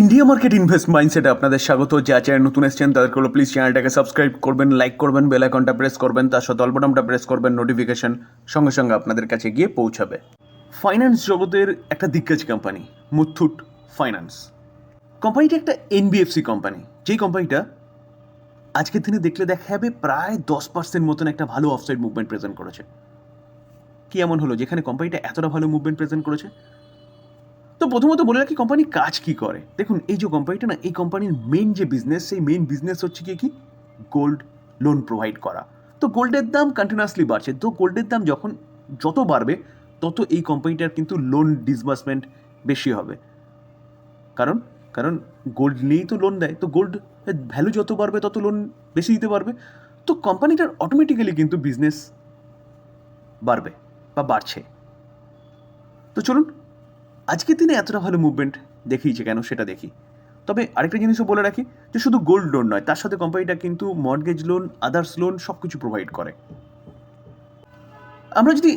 India market invest মাইন্ডসেটে আপনাদের স্বাগত। যা চ্যানেল নতুন এসেছেন, তাদেরকে হলো প্লিজ চ্যানেলটাকে সাবস্ক্রাইব করবেন লাইক করবেন বেল আইকনটা প্রেস করবেন, তার সাথে অল্পটামটা প্রেস করবেন নোটিফিকেশন সঙ্গে সঙ্গে আপনাদের কাছে গিয়ে পৌঁছাবে। ফাইন্যান্স জগতের একটা দিগ্গজ কোম্পানি মুথুট ফাইন্যান্স কোম্পানিটা একটা এনবিএফসি কোম্পানি যেই কোম্পানিটা আজকের দিনে দেখলে দেখা যাবে প্রায় দশ পার্সেন্ট মতন একটা ভালো অফসাইড মুভমেন্ট প্রেজেন্ট করেছে। কি এমন হলো? যেখানে কোম্পানিটা এতটা ভালো মুভমেন্ট প্রেজেন্ট করেছে? তো প্রথমত বলে রাখি কোম্পানি কাজ কি করে? দেখুন, এই যে কোম্পানিটা না, এই কোম্পানির মেন যে বিজনেস সেই মেন বিজনেস হচ্ছে কি কি? গোল্ড লোন প্রোভাইড করা। তো গোল্ডের দাম কন্টিনিউয়াসলি বাড়ছে। তো গোল্ডের দাম যখন যত বাড়বে, তত এই কোম্পানিটার কিন্তু লোন ডিসবার্সমেন্ট বেশি হবে। কারণ কারণ গোল্ড নিয়েই তো লোন দেয়। তো গোল্ড ভ্যালু যত বাড়বে, তত লোন বেশি দিতে পারবে। তো কোম্পানিটার অটোমেটিক্যালি কিন্তু বিজনেস বাড়বে বা বাড়ছে। তো চলুন আজকের দিনে এতটা ভালো মুভমেন্ট দেখিয়েছে কেন সেটা দেখি। তবে আরেকটা জিনিসও বলে রাখি যে শুধু গোল্ড লোন নয়, তার সাথে কোম্পানিটা কিন্তু মর্গেজ লোন আদার্স লোন সব কিছু প্রোভাইড করে। আমরা যদি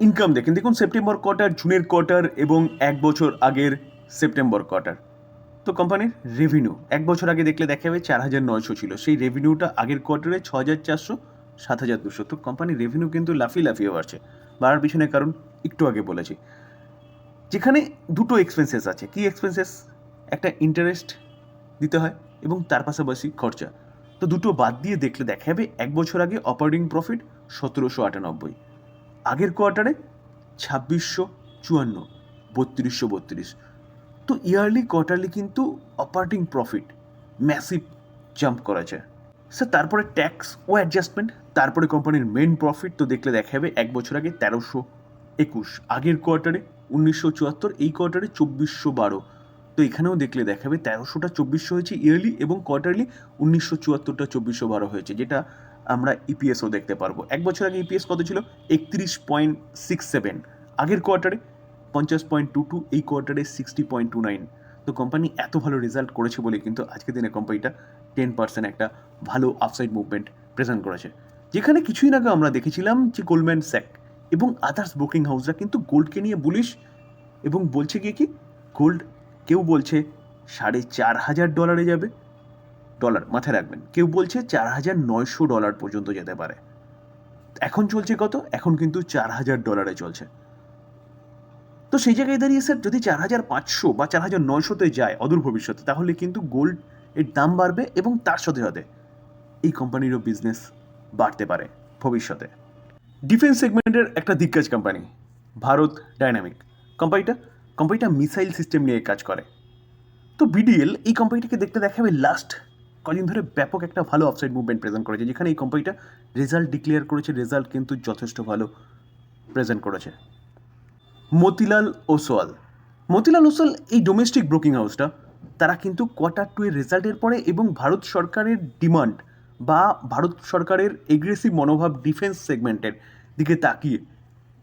ইনকাম দেখেন, দেখুন সেপ্টেম্বর কোয়ার্টার জুনের কোয়ার্টার এবং এক বছর আগের সেপ্টেম্বর কোয়ার্টার তো কোম্পানির রেভিনিউ এক বছর আগে দেখলে দেখা যাবে চার হাজার নয়শো ছিল, সেই রেভিনিউটা আগের কোয়ার্টারে ছ হাজার চারশো, সাত হাজার দুশো। তো কোম্পানির রেভিনিউ কিন্তু লাফিয়ে লাফিয়ে বাড়ছে। বাড়ার পিছনে কারণ একটু আগে বলেছি। যেখানে দুটো এক্সপেন্সেস আছে। কি এক্সপেন্সেস একটা ইন্টারেস্ট দিতে হয় এবং তার পাশাপাশি খরচা। তো দুটো বাদ দিয়ে দেখলে দেখা যাবে এক বছর আগে অপারেটিং প্রফিট সতেরোশো আটানব্বই। আগের কোয়ার্টারে ছাব্বিশশো চুয়ান্ন, বত্রিশশো বত্রিশ। তো ইয়ারলি কোয়ার্টারলি কিন্তু অপারেটিং প্রফিট ম্যাসিভ জাম্প করেছে স্যার তারপরে ট্যাক্স ও অ্যাডজাস্টমেন্ট তারপরে কোম্পানির মেন প্রফিট তো দেখলে দেখা যাবে এক বছর আগে তেরোশো একুশ। আগের কোয়ার্টারে উনিশশো চুয়াত্তর এই কোয়ার্টারে চব্বিশশো বারো। তো এখানেও দেখলে দেখাবে তেরোশোটা চব্বিশশো হয়েছে ইয়ারলি এবং কোয়ার্টারলি উনিশশো চুয়াত্তরটা চব্বিশশো বারো হয়েছে, যেটা আমরা ইপিএসও দেখতে পারব। এক বছর আগে ইপিএস কত ছিল? একত্রিশ পয়েন্ট সিক্স সেভেন। আগের কোয়ার্টারে পঞ্চাশ পয়েন্ট টু টু, এই কোয়ার্টারে সিক্সটি পয়েন্ট টু নাইন। তো কোম্পানি এত ভালো রেজাল্ট করেছে বলে কিন্তু আজকের দিনে কোম্পানিটা টেন পার্সেন্ট একটা ভালো আপসাইড মুভমেন্ট প্রেজেন্ট করেছে। যেখানে কিছুই আগে আমরা দেখেছিলাম যে গোল্ডম্যান স্যাক এবং আদার্স বুকিং হাউসরা কিন্তু গোল্ডকে নিয়ে বলিস এবং বলছে গিয়ে কি? গোল্ড কেউ বলছে সাড়ে চার হাজার ডলারে যাবে। ডলার মাথায় রাখবেন, কেউ বলছে চার হাজার নয়শো ডলার পর্যন্ত যেতে পারে। এখন চলছে কত? এখন কিন্তু চার হাজার ডলারে চলছে। তো সেই জায়গায় দাঁড়িয়ে স্যার যদি চার হাজার পাঁচশো বা চার হাজার নয়শোতে যায় অদূর ভবিষ্যতে, তাহলে কিন্তু গোল্ড এর দাম বাড়বে এবং তার সাথে সাথে এই কোম্পানিরও বিজনেস বাড়তে পারে ভবিষ্যতে। ডিফেন্স সেগমেন্টের একটা দিগ্গজ কোম্পানি ভারত ডাইনামিক কোম্পানিটা কোম্পানিটা মিসাইল সিস্টেম নিয়ে কাজ করে। তো বিডিএল এই কোম্পানিটাকে দেখতে দেখাবে লাস্ট কদিন ধরে ব্যাপক একটা ভালো অফসাইড মুভমেন্ট প্রেজেন্ট করেছে, যেখানে এই কোম্পানিটা রেজাল্ট ডিক্লেয়ার করেছে রেজাল্ট কিন্তু যথেষ্ট ভালো প্রেজেন্ট করেছে। মতিলাল ওসওয়াল। মতিলাল ওসওয়াল এই ডোমেস্টিক ব্রোকিং হাউসটা তারা কিন্তু কোয়ার্টার টু এর রেজাল্টের পরে এবং ভারত সরকারের ডিমান্ড বা ভারত সরকারের এগ্রেসিভ মনোভাব ডিফেন্স সেগমেন্টের দিকে তাকিয়ে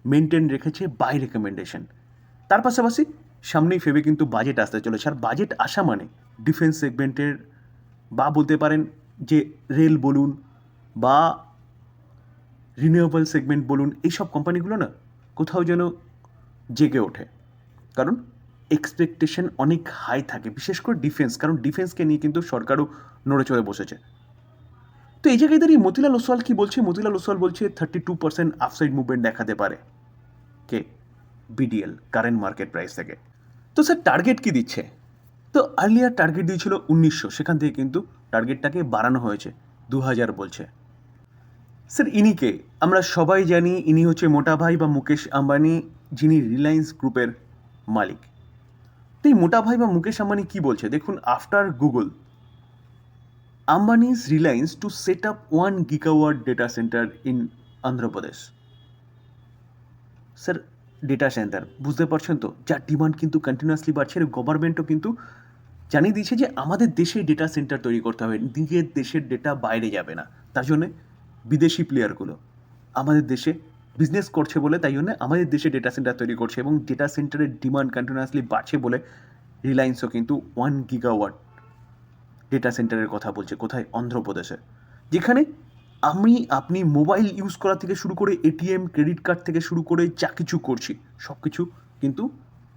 মেনটেন রেখেছে বাই রেকমেন্ডেশন তার পাশাপাশি সামনেই ফেবে কিন্তু বাজেট আসতে চলেছে। আর বাজেট আসা মানে ডিফেন্স সেগমেন্টের বা বলতে পারেন যে রেল বলুন বা রিনিউয়েবল সেগমেন্ট বলুন, এইসব কোম্পানিগুলো না কোথাও যেন জেগে ওঠে। কারণ এক্সপেকটেশন অনেক হাই থাকে, বিশেষ করে ডিফেন্স কারণ ডিফেন্সকে নিয়ে কিন্তু সরকারও নড়ে চড়ে বসেছে। তো এই জায়গায় দাঁড়িয়ে মতিলাল ওসওয়াল কি বলছে? মতিলাল ওসওয়াল বলছে thirty two percent upside movement দেখাতে পারে। কে? বিডিএল কারেন্ট মার্কেট প্রাইস থেকে। তো স্যার টার্গেট কি দিচ্ছে? তো আর্লিয়ার টার্গেট দিয়েছিল উনিশশো, সেখান থেকে কিন্তু টার্গেটটাকে বাড়ানো হয়েছে দু হাজার বলছে স্যার ইনিকে আমরা সবাই জানি ইনি হচ্ছে মোটা ভাই বা মুকেশ আম্বানি, যিনি রিলায়েন্স গ্রুপের মালিক। তো এই মোটা ভাই বা মুকেশ আম্বানি কি বলছে? দেখুন after Google Ambani's Reliance to set up one gigawatt data centre in Andhra Pradesh sir data centre বুঝতে পারছেন তো? যার ডিমান্ড কিন্তু কন্টিনিউয়াসলি বাড়ছে, আর গভর্নমেন্টও কিন্তু জানিয়ে দিয়েছে যে আমাদের দেশে ডেটা সেন্টার তৈরি করতে হবে। নিজের দেশের ডেটা বাইরে যাবে না। তার জন্যে বিদেশি প্লেয়ারগুলো আমাদের দেশে বিজনেস করছে বলে, তাই জন্য আমাদের দেশে ডেটা সেন্টার তৈরি করছে এবং ডেটা সেন্টারের ডিমান্ড কন্টিনিউয়াসলি বাড়ছে বলে রিলায়েন্সও কিন্তু ওয়ান গিগাওয়াট ডেটা সেন্টারের কথা বলছে, কোথায়? অন্ধ্রপ্রদেশে। যেখানে আমি, আপনি মোবাইল ইউজ করা থেকে শুরু করে এটিএম ক্রেডিট কার্ড থেকে শুরু করে যা কিছু করছি সব কিছু কিন্তু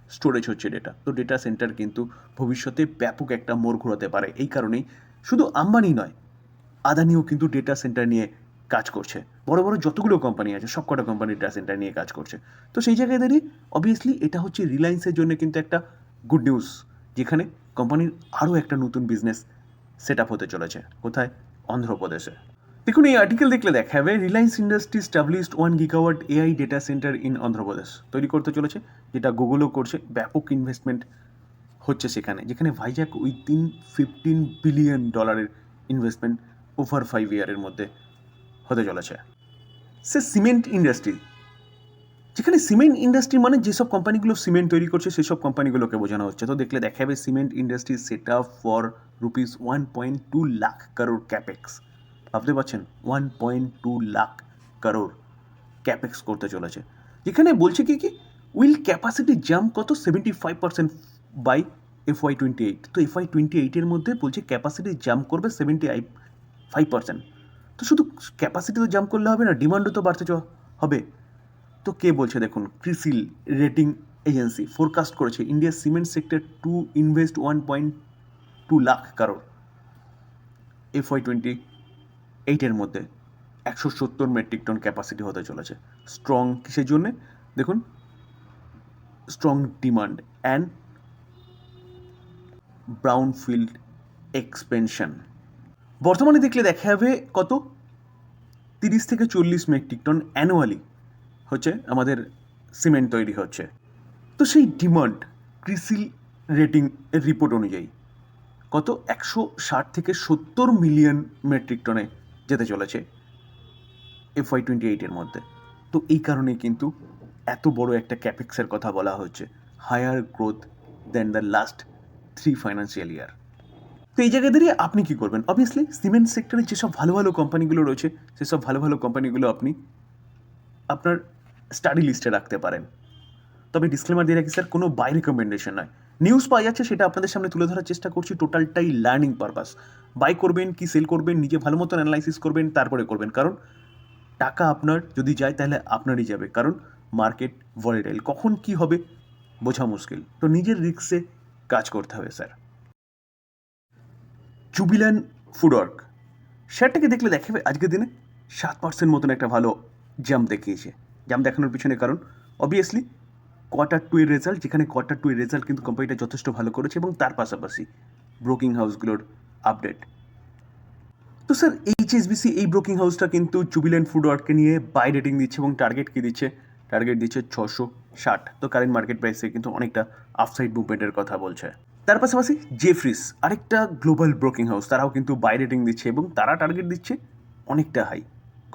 স্টোরেজ হচ্ছে ডেটা তো ডেটা সেন্টার কিন্তু ভবিষ্যতে ব্যাপক একটা মোড় ঘোরাতে পারে। এই কারণেই শুধু আম্বানি নয়, আদানিও কিন্তু ডেটা সেন্টার নিয়ে কাজ করছে। বড় বড় যতগুলো কোম্পানি আছে সব কটা কোম্পানি ডেটা সেন্টার নিয়ে কাজ করছে। তো সেই জায়গায় দাঁড়িয়ে অবভিয়াসলি এটা হচ্ছে রিলায়েন্সের জন্য কিন্তু একটা গুড নিউজ যেখানে কোম্পানির আরও একটা নতুন বিজনেস সেট আপ হতে চলেছে। কোথায়? অন্ধ্রপ্রদেশে। দেখুন, এই আর্টিকেল দেখলে দেখা যাবে Reliance industry established one gigawatt AI data centre in Andhra Pradesh. তৈরি করতে চলেছে, যেটা গুগলও করছে, ব্যাপক ইনভেস্টমেন্ট হচ্ছে সেখানে, যেখানে ভাইজাক উইথিন ফিফটিন বিলিয়ন ডলারের ইনভেস্টমেন্ট ওভার ফাইভ ইয়ারের মধ্যে হতে চলেছে। সে সিমেন্ট ইন্ডাস্ট্রি যেখানে সিমেন্ট ইন্ডাস্ট্রি মানে যেসব কোম্পানিগুলো সিমেন্ট তৈরি করছে, সেসব কোম্পানিগুলোকে বোঝানো হচ্ছে। তো দেখলে দেখা যাবে cement industry set up for rupees one point two lakh crore capex ভাবতে পারছেন? One point two lakh crore capex করতে চলেছে। যেখানে বলছে কি কি? উইল ক্যাপাসিটি জাম্প কত? Seventy five percent by F Y twenty eight তো এফ ওয়াই টোয়েন্টি এইটের মধ্যে বলছে ক্যাপাসিটি জাম্প করবে সেভেন্টি ফাইভ পার্সেন্ট তো শুধু ক্যাপাসিটি তো জাম্প করলে হবে না ডিমান্ডও তো বাড়তে হবে। তো কে বলছে দেখুন ক্রিসিল রেটিং এজেন্সি ফোরকাস্ট করেছে India cement sector to invest one point two lakh crore F Y twenty এইটের মধ্যে। একশো সত্তর মেট্রিক টন ক্যাপাসিটি হতে চলেছে। স্ট্রং কিসের জন্যে? দেখুন strong demand and brown field expansion বর্তমানে দেখলে দেখা যাবে কত? তিরিশ থেকে চল্লিশ মেট্রিক টন অ্যানুয়ালি হচ্ছে আমাদের সিমেন্ট তৈরি হচ্ছে। তো সেই ডিমান্ড কৃষি রেটিং রিপোর্ট অনুযায়ী কত একশো ষাট থেকে সত্তর মিলিয়ন মেট্রিক টনে যেতে চলেছে এফ ওয়াই টোয়েন্টি এইটের মধ্যে। তো এই কারণে কিন্তু এত বড় একটা ক্যাপেক্সের কথা বলা হচ্ছে, higher growth then the last three financial year. তো এই জায়গায় দাঁড়িয়ে আপনি কী করবেন? অবভিয়াসলি সিমেন্ট সেক্টরে যেসব ভালো ভালো কোম্পানিগুলো রয়েছে, সেসব ভালো ভালো কোম্পানিগুলো আপনি আপনার স্টাডি লিস্টে রাখতে পারেন। তবে ডিসক্লেমার দিয়ে রাখি স্যার কোনো বাই রেকমেন্ডেশন নয়। নিউজ পাওয়া যাচ্ছে, সেটা আপনাদের সামনে তুলে ধরার চেষ্টা করছি টোটালটাই লার্নিং পারপাস বাই করবেন, কি সেল করবেন, নিজে ভালো মতন অ্যানালাইসিস করবেন, তারপরে করবেন। কারণ টাকা আপনার, যদি যায় তাহলে আপনারই যাবে। কারণ মার্কেট ভলিটাইল কখন কি হবে, বোঝা মুশকিল। তো নিজের রিক্সে কাজ করতে হবে স্যার জুবিলান ফুডওয়ার্ক শেয়ারটাকে দেখলে দেখাবে আজকের দিনে সাত পার্সেন্ট মতন একটা ভালো জাম্প দেখিয়েছে। জাম্প দেখানোর পিছনে কারণ অবভিয়াসলি কোয়ার্টার টু এর রেজাল্ট যেখানে কোয়ার্টার টু এর রেজাল্ট কিন্তু কোম্পানিটা যথেষ্ট ভালো করেছে এবং তার পাশাপাশি ব্রোকিং হাউসগুলোর আপডেট তো স্যার এইচএসবিসি এই ব্রোকিং হাউসটা কিন্তু জুবিল্যান্ড ফুডওয়ার্ককে নিয়ে বাই রেটিং দিচ্ছে এবং টার্গেট কি দিচ্ছে? টার্গেট দিচ্ছে ছশো ষাট। তো কারেন্ট মার্কেট প্রাইসে কিন্তু অনেকটা আফসাইড মুভমেন্টের কথা বলছে। তার পাশাপাশি জেফ্রিস আরেকটা গ্লোবাল ব্রোকিং হাউস তারাও কিন্তু বাই রেটিং দিচ্ছে এবং তারা টার্গেট দিচ্ছে অনেকটা হাই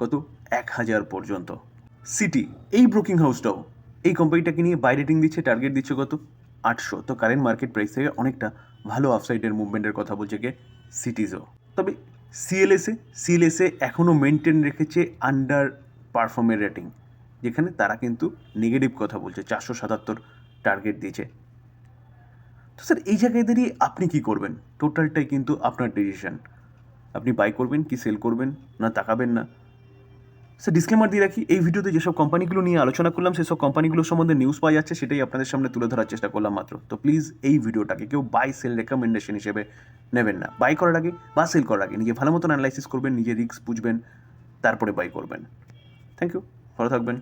কত? এক হাজার পর্যন্ত। সিটি, এই ব্রোকিং হাউসটাও। এই কোম্পানিটাকে নিয়ে বাই রেটিং দিচ্ছে, টার্গেট দিচ্ছে কত? আটশো। তো কারেন্ট মার্কেট প্রাইস থেকে অনেকটা ভালো আফসাইডের মুভমেন্টের কথা বলছে কে? সিটিজও। তবে সিএলএসএ সিএলএসএ এখনও মেনটেন রেখেছে আন্ডার পারফর্মের রেটিং যেখানে তারা কিন্তু নেগেটিভ কথা বলছে, চারশো সাতাত্তর টার্গেট দিয়েছে। তো স্যার এই জায়গায় দাঁড়িয়ে আপনি কি করবেন? টোটালটাই কিন্তু আপনার ডিসিশন আপনি বাই করবেন কি সেল করবেন? না তাকাবেন না। স্যার ডিসক্লেমার দিয়ে রাখি, এই ভিডিওতে যেসব কোম্পানিগুলো নিয়ে আলোচনা করলাম, সেসব কোম্পানিগুলোর সম্বন্ধে নিউজ পাওয়া যাচ্ছে, সেটাই আপনাদের সামনে তুলে ধরার চেষ্টা করলাম মাত্র। তো প্লিজ এই ভিডিওটাকে কেউ বাই সেল রেকমেন্ডেশন হিসেবে নেবেন না। বাই করার আগে বা সেল করার আগে নিজে ভালো মতন অ্যানালাইসিস করবেন, নিজে রিস্ক বুঝবেন, তারপরে বাই করবেন। থ্যাংক ইউ ভালো থাকবেন।